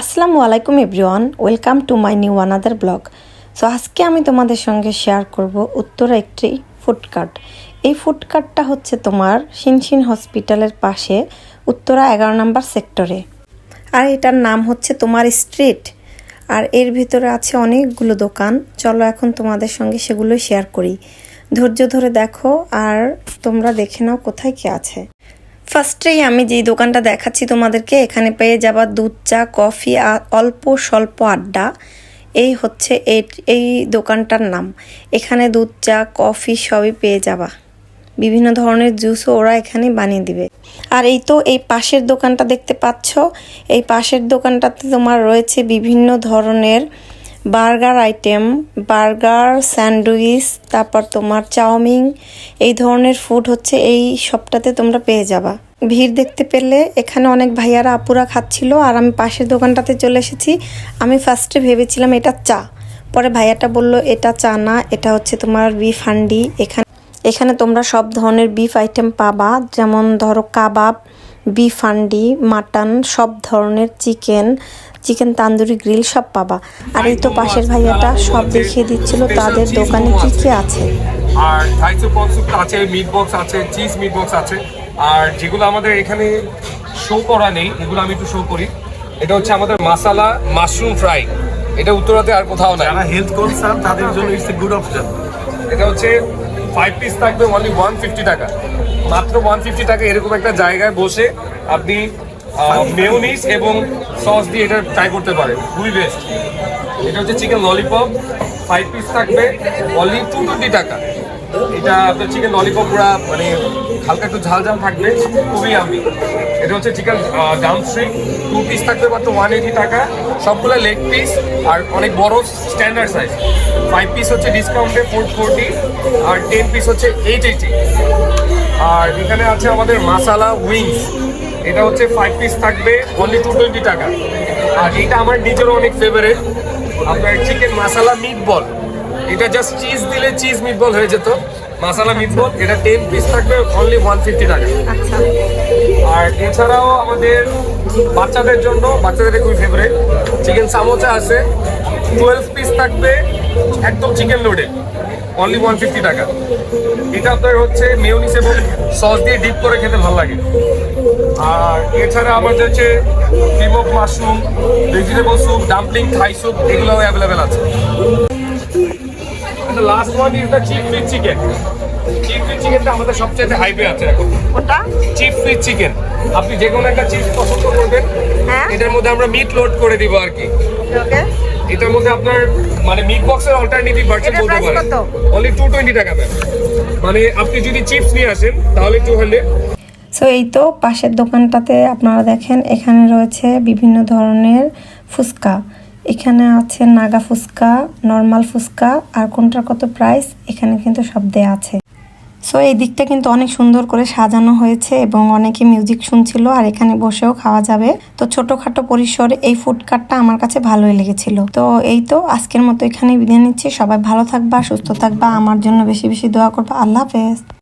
আসসালামু আলাইকুম everyone, welcome to my new another blog. So আজকে আমি তোমাদের সঙ্গে শেয়ার করব উত্তরা একটি ফুডকার্ট এই ফুডকার্টটা হচ্ছে তোমার শিনশিন হসপিটালের পাশে উত্তরা এগারো নম্বর সেক্টরে। আর এটার নাম হচ্ছে তোমার স্ট্রিট। আর এর ভিতরে আছে অনেকগুলো দোকান। চলো এখন তোমাদের সঙ্গে সেগুলো শেয়ার করি। ধৈর্য ধরে দেখো আর তোমরা দেখে নাও কোথায় কি আছে। ফার্স্টেই আমি যেই দোকানটা দেখাচ্ছি তোমাদেরকে, এখানে পেয়ে যাবা দুধ, চা, কফি আর অল্প স্বল্প আড্ডা। এই হচ্ছে এই এই দোকানটার নাম। এখানে দুধ, চা, কফি সবই পেয়ে যাবা। বিভিন্ন ধরনের জুসও ওরা এখানে বানিয়ে দিবে। আর এই তো এই পাশের দোকানটা দেখতে পাচ্ছ। এই পাশের দোকানটাতে তোমার রয়েছে বিভিন্ন ধরনের বার্গার আইটেম, বার্গার, স্যান্ডউইচ, তারপর তোমার চাউমিন, এই ধরনের ফুড হচ্ছে এই সবটাতে তোমরা পেয়ে যাবা। ভিড় দেখতে পেলে এখানে অনেক ভাইয়ারা আপুরা খাচ্ছিল আর আমি পাশের দোকানটাতে চলে এসেছি। আমি ফার্স্টে ভেবেছিলাম এটা চা। পরে ভাইয়াটা বলল, এটা চা না, এটা হচ্ছে তোমার বিফ হান্ডি। এখানে এখানে তোমরা সব ধরনের বিফ আইটেম পাবা। যেমন ধরো কাবাব বিফ হান্ডি মাটন সব ধরনের চিকেন চিকেন তান্দুরি গ্রিল সব পাবা। আর এই তো পাশের ভাইয়াটা সব দেখিয়ে দিচ্ছিল তাদের দোকানে কি কি আছে? আর থাইসু কনসুপ্ট আছে মিট বক্স আছে চিজ মিট বক্স আছে। আর যেগুলো আমাদের এখানে শো করা নেই এগুলো আমি একটু শো করি। এটা হচ্ছে আমাদের মাসালা মাশরুম ফ্রাই এটা উত্তরাতে আর কোথাও নাই। যারা হেলথ কনসার্ন তাদের জন্য ইটস এ গুড অপশন এটা হচ্ছে ফাইভ পিস থাকবে অনলি ওয়ান ফিফটি টাকা। মাত্র ওয়ান ফিফটি টাকা এরকম একটা জায়গায় বসে আপনি মেয়োনিস এবং সস দিয়ে এটা ট্রাই করতে পারেন। খুবই বেস্ট এটা হচ্ছে চিকেন ললিপপ ফাইভ পিস থাকবে অনলি টু টোয়েন্টি টাকা। এটা আপনার চিকেন ললিপপ পুরা মানে হালকা একটু ঝাল ঝাল থাকবে, খুবই আমি এটা হচ্ছে chicken Dam Streak two piece থাকবে মাত্র ওয়ান এইটি টাকা। সবগুলো লেগ পিস আর অনেক বড় স্ট্যান্ডার্ড সাইজ ফাইভ পিস হচ্ছে ডিসকাউন্টে ফোর ফোরটি আর টেন পিস হচ্ছে এইট এইটি আর এখানে আছে আমাদের মাসালা উইংস এটা হচ্ছে ফাইভ পিস থাকবে অনলি টু টোয়েন্টি টাকা। আর এটা আমার নিজেরও অনেক ফেভারেট আপনার চিকেন মাসালা মিট বল এটা জাস্ট চিজ দিলে চিজ মিট বল হয়ে যেত। মাসালা মিট বল এটা টেন পিস থাকবে অনলি ওয়ান ফিফটি টাকা। আচ্ছা। আর এছাড়াও আমাদের বাচ্চাদের জন্য বাচ্চাদের খুবই ফেভারিট চিকেন সামোচা আছে। টুয়েলভ পিস থাকবে একদম চিকেন লোডে অনলি ওয়ান ফিফটি টাকা। এটা আপনার হচ্ছে মেয়নিস এবং সস দিয়ে ডিপ করে খেতে ভালো লাগে। আর এছাড়া আমাদের হচ্ছে cream mushroom vegetable soup dumpling Thai soup এগুলোও অ্যাভেলেবেল আছে। Last one is the fit chicken chip চিকেনটা আমাদের সবচেয়ে হাইপে আছে এখন। ওটা চিপ ফিট চিকেন আপনি যে কোনো একটা চিপস পছন্দ করবেন। হ্যাঁ। এটার মধ্যে আমরা মিট লোড করে দিব আর কি। ওকে এটার মধ্যে আপনার মানে মিট বক্সের অল্টারনেটিভ ভার্সন বলতে পারেন। কত? অনলি টু টোয়েন্টি টাকা ম্যাম মানে আপনি যদি চিপস নিয়ে আসেন তাহলে টু হান্ড্রেড সো এই তো পাশের দোকানটাতে আপনারা দেখেন এখানে রয়েছে বিভিন্ন ধরনের ফুচকা। এখানে আছে নাগা ফুচকা নর্মাল ফুচকা আর কোনটার কত প্রাইস এখানে কিন্তু সব দেয়া আছে। সো এই দিকটা কিন্তু অনেক সুন্দর করে সাজানো হয়েছে এবং অনেকে মিউজিক শুনছিল আর এখানে বসেও খাওয়া যাবে। তো ছোটখাটো পরিসরে এই ফুড কার্টটা আমার কাছে ভালোই লেগেছিল। তো এই তো, আজকের মতো এখানে বিদায় নিচ্ছি। সবাই ভালো থাকবা, সুস্থ থাকবা। আমার জন্য বেশি বেশি দোয়া করবা। আল্লাহ হাফেজ।